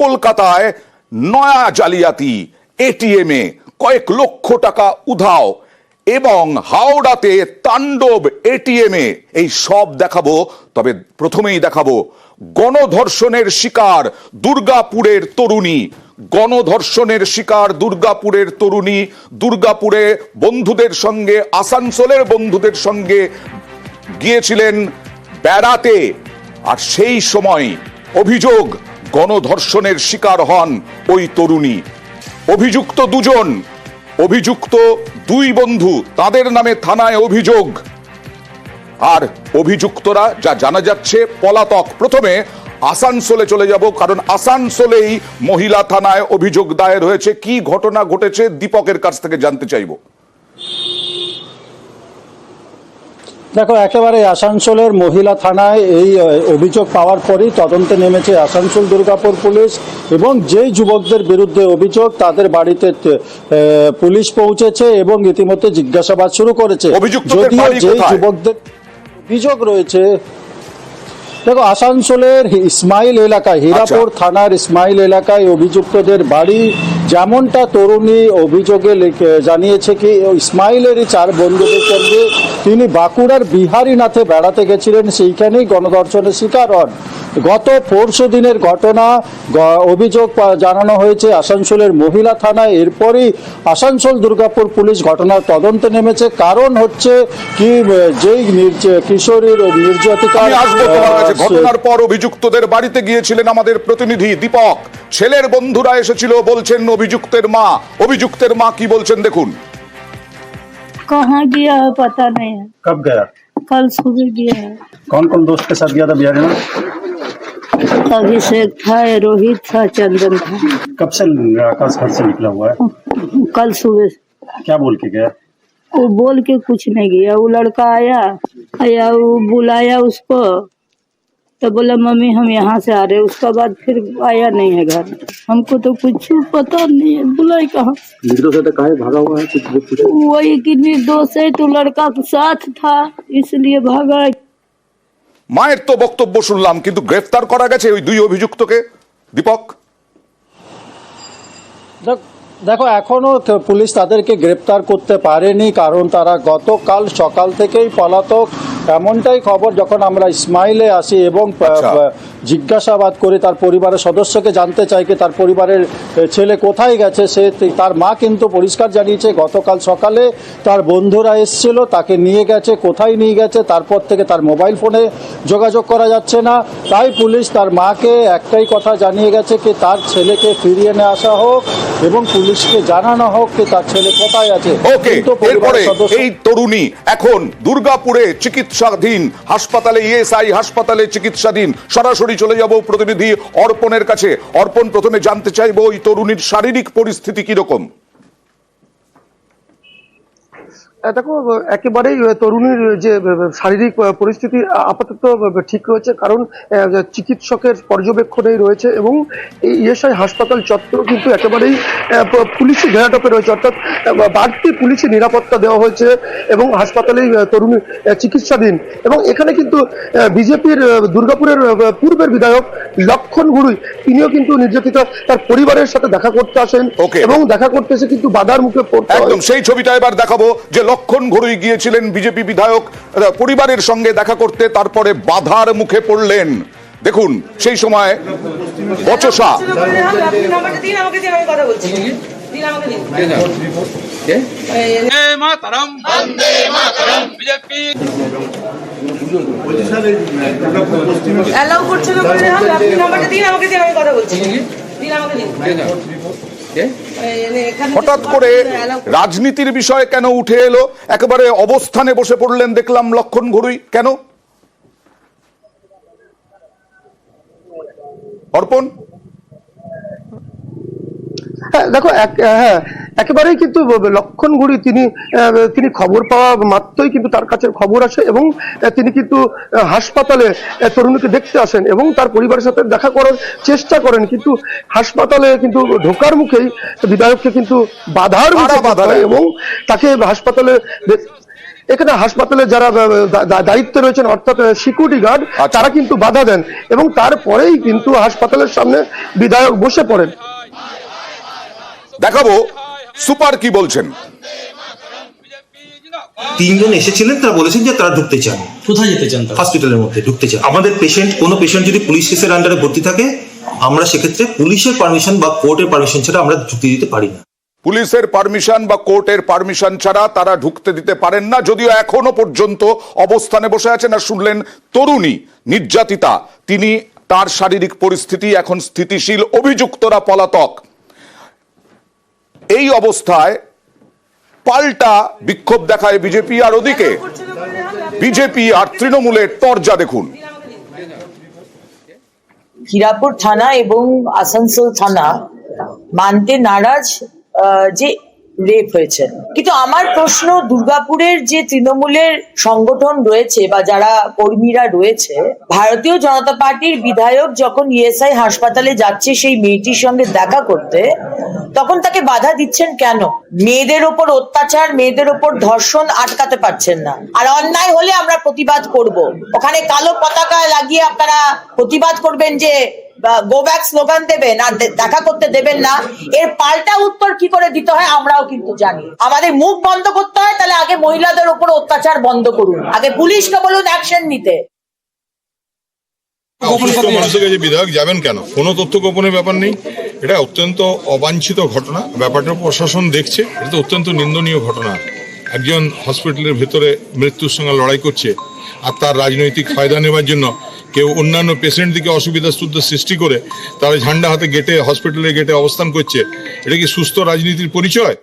কলকাতায় নয়া জালিয়াতি এটিএমে কয়েক লক্ষ টাকা উধাও এবং হাওড়াতে তাণ্ডব এটিএমে এই সব দেখাবো, তবে প্রথমেই দেখাবো গণধর্ষণের শিকার দুর্গাপুরের তরুণী। গণধর্ষণের শিকার দুর্গাপুরের তরুণী, দুর্গাপুরে বন্ধুদের সঙ্গে, আসানসোলের বন্ধুদের সঙ্গে গিয়েছিলেন বেড়াতে। আর সেই সময় অভিযোগ গণধর্ষণের শিকার হন ওই তরুণী। অভিযুক্ত দুজন, অভিযুক্ত দুই বন্ধু, তাদের নামে থানায় অভিযোগ। আর অভিযুক্তরা যা জানা যাচ্ছে, পলাতক। প্রথমে আসানসোলে চলে যাব, কারণ আসানসোলেই মহিলা থানায় অভিযোগ দায়ের হয়েছে। কি ঘটনা ঘটেছে, দীপকের কাছ থেকে জানতে চাইব। দেখো একেবারে আসানসোলের মহিলা থানায় এই অভিযোগ পাওয়ার পরই তদন্তে নেমেছে আসানসোল দুর্গাপুর পুলিশ এবং যেই যুবকদের বিরুদ্ধে অভিযোগ তাদের বাড়িতে পুলিশ পৌঁছেছে এবং ইতিমধ্যে জিজ্ঞাসাবাদ শুরু করেছে। যদিও যেই যুবকদের অভিযোগ রয়েছে দেখো আসানসোলের ইসমাইল এলাকায় হীরাপুর থানার ইসমাইল এলাকায় অভিযুক্তদের বাড়ি যেমনটা তরুণী অভিযোগে লিখে- জানিয়েছে কি ইসমাইলেরই চার বন্ধুদের সঙ্গে তিনি বাঁকুড়ার বিহারীনাথে বেড়াতে গেছিলেন সেইখানেই গণধর্ষণের শিকার হন। গত পরশু দিনের ঘটনা অভিযোগ জানানো হয়েছে আসানসোলের মহিলা থানায়। এরপরই আসানসোল দুর্গাপুর পুলিশ ঘটনার তদন্তে নেমেছে। কারণ হচ্ছে কি যেই কিশোরীর নির্যাতিকা ঘটনার পর অভিযুক্তদের বাড়িতে গিয়েছিলেন আমাদের প্রতিনিধি দীপক। ছেলের বন্ধুরা এসেছিল বলছেন অভিযুক্তের মা অভিযুক্তের মা কি বলছেন দেখুন कहाँ गया है पता नहीं है कब गया कल सुबह गया है कौन कौन दोस्त के साथ गया था बिहार में अभिषेक था रोहित था चंदन था कब से आकाश घर से निकला हुआ है कल सुबह क्या बोल के गया वो बोल के कुछ नहीं गया वो लड़का आया आया वो बुलाया उसको तो बोला मम्मी हम यहाँ से आ रहे हैं उसका बाद फिर आया नहीं है घर हमको तो कुछ पता नहीं है बुलाई कहाँ निर्दोष है तो काहे भागा हुआ है कुछ कुछ वही कि निर्दोष है तो लड़का के साथ था इसलिए भागा মায়ের তো বক্তব্য শুনলাম কিন্তু গ্রেফতার করা গেছে ওই দুই অভিযুক্তকে দীপক দেখ- দেখো এখনো তো পুলিশ তাদেরকে গ্রেপ্তার করতে পারেনি কারণ তারা গতকাল সকাল থেকেই পলাতক এমনটাই খবর যখন আমরা ইসমাইলে আসি এবং আচ্ছা। জিজ্ঞাসাবাদ করে তার পরিবারের সদস্যকে জানতে চাই কি তার পরিবারের ছেলে কোথায় গেছে সে তার মা কিন্তু পরিষ্কার জানিয়েছে গতকাল সকালে তার বন্ধুরা এসেছিল তাকে নিয়ে গেছে কোথায় নিয়ে গেছে তারপর থেকে তার মোবাইল ফোনে যোগাযোগ করা যাচ্ছে না তাই পুলিশ তার মাকে একটাই কথা জানিয়ে গেছে কি তার ছেলেকে ফিরিয়ে নিয়ে আসা হোক এবং পুলিশকে জানানো হোক কি তার ছেলে কোথায় আছে ওকে কিন্তু এরপরে এই তরুণী এখন দুর্গাপুরে চিকিৎসাধীন। হাসপাতালে ইএসআই, হাসপাতালে চিকিৎসাধীন। সরাসরি চলে যাব প্রতিনিধি অর্পণের কাছে। অর্পণ প্রথমে জানতে চাইব ওই তরুণীর শারীরিক পরিস্থিতি কীরকম? দেখো একেবারেই তরুণীর যে শারীরিক পরিস্থিতি আপাতত ঠিক রয়েছে। কারণ চিকিৎসকের পর্যবেক্ষণেই রয়েছে এবং এই ইএসআই হাসপাতাল চত্বর কিন্তু একেবারেই পুলিশি ঘেরাটোপে রয়েছে। অর্থাৎ বাড়তি পুলিশি নিরাপত্তা দেওয়া হয়েছে এবং হাসপাতালেই তরুণী চিকিৎসাধীন। এবং এখানে কিন্তু বিজেপির দুর্গাপুরের পূর্বের বিধায়ক লক্ষণ গুরুই তিনিও কিন্তু নির্যাতিত। তার পরিবারের সাথে দেখা করতে আসেন. এবং দেখা করতে এসে কিন্তু বাধার মুখে পড়তে একদম সেই ছবিটা এবার দেখাবো যে লক্ষণ ঘড়ুই গিয়েছিলেন বিজেপি বিধায়ক পরিবারের সঙ্গে দেখা করতে তারপরে বাধার মুখে পড়লেন। দেখুন সেই সময় বচসা। কথা বলছি। হঠাৎ করে রাজনীতির বিষয় কেন উঠে এলো? একেবারে অবস্থানে বসে পড়লেন দেখলাম লক্ষণ ঘড়ুই। কেন? অর্পণ? হ্যাঁ দেখো এক- হ্যাঁ একেবারেই কিন্তু লক্ষণ গুড়ি তিনি তিনি খবর পাওয়া মাত্রই কিন্তু তার কাছে খবর আসে এবং তিনি কিন্তু হাসপাতালে তরুণীকে দেখতে আসেন এবং তার পরিবারের সাথে দেখা করার চেষ্টা করেন কিন্তু হাসপাতালে কিন্তু ঢোকার মুখেই বিধায়ককে কিন্তু বাধার বাধা? এবং তাকে হাসপাতালে এখানে হাসপাতালে যারা দায়িত্বে রয়েছেন অর্থাৎ সিকিউরিটি গার্ড আচ্ছা। তারা কিন্তু বাধা দেন এবং তারপরেই কিন্তু হাসপাতালের সামনে বিধায়ক বসে পড়েন দেখাবো সুপার কি বলছেন? তিনজন এসেছিলেন তারা বলেছেন যে তারা ঢুকতে চান। কোথায় যেতে চান হসপিটালের মধ্যে ঢুকতে চান। আমাদের পেশেন্ট কোনো পেশেন্ট যদি পুলিশ কেসের আন্ডারে ভর্তি থাকে আমরা সেক্ষেত্রে পুলিশের পারমিশন বা কোর্টের পারমিশন ছাড়া আমরা ঢুকতে দিতে পারি না। পুলিশের পারমিশন বা কোর্টের পারমিশন ছাড়া তারা ঢুকতে দিতে পারেন না যদিও এখনও পর্যন্ত অবস্থানে বসে আছেন আর শুনলেন তরুণী নির্যাতিতা। তিনি তার শারীরিক পরিস্থিতি এখন স্থিতিশীল অভিযুক্তরা পলাতক। এই অবস্থায় পাল্টা বিক্ষোভ দেখায় বিজেপি আর ওদিকে। বিজেপি আর তৃণমূলের তরজা দেখুন। হিরাপুর থানা এবং আসানসোল থানা মানতে নারাজ যে রেপ হয়েছে। কিন্তু আমার প্রশ্ন, দুর্গাপুরের যে তৃণমূলের সংগঠন রয়েছে বা যারা কর্মীরা রয়েছে, ভারতীয় জনতা পার্টির বিধায়ক যখন ইএসআই হাসপাতালে যাচ্ছে সেই মেয়েটির সঙ্গে দেখা করতে, তখন তাকে বাধা দিচ্ছেন কেন? মেয়েদের ওপর অত্যাচার, মেয়েদের ওপর ধর্ষণ আটকাতে পারছেন না। আর অন্যায় হলে আমরা প্রতিবাদ করব। ওখানে কালো পতাকা লাগিয়ে আপনারা প্রতিবাদ করবেন যে গো ব্যাক স্লোগান দেবেন আর দেখা করতে দেবেন না এর পাল্টা উত্তর কি করে দিতে হয় আমরাও কিন্তু জানি। আমাদের মুখ বন্ধ করতে হয় তাহলে আগে মহিলাদের উপর অত্যাচার বন্ধ করুন। আগে পুলিশকে বলুন অ্যাকশন নিতে। অসুস্থ মানুষের কাছে বিধায়ক যাবেন কেন? কোনো তথ্য গোপনের ব্যাপার নেই। এটা অত্যন্ত অবাঞ্ছিত ঘটনা। ব্যাপারটা প্রশাসন দেখছে। এটা অত্যন্ত নিন্দনীয় ঘটনা। একজন হসপিটালের ভেতরে মৃত্যুর সঙ্গে লড়াই করছে আর তার রাজনৈতিক ফায়দা নেওয়ার জন্য কেউ অন্যান্য পেশেন্টদিকে অসুবিধা সুবিধা সৃষ্টি করে তারা ঝান্ডা হাতে গেটে হসপিটালের গেটে অবস্থান করছে, এটা কি সুস্থ রাজনীতির পরিচয়?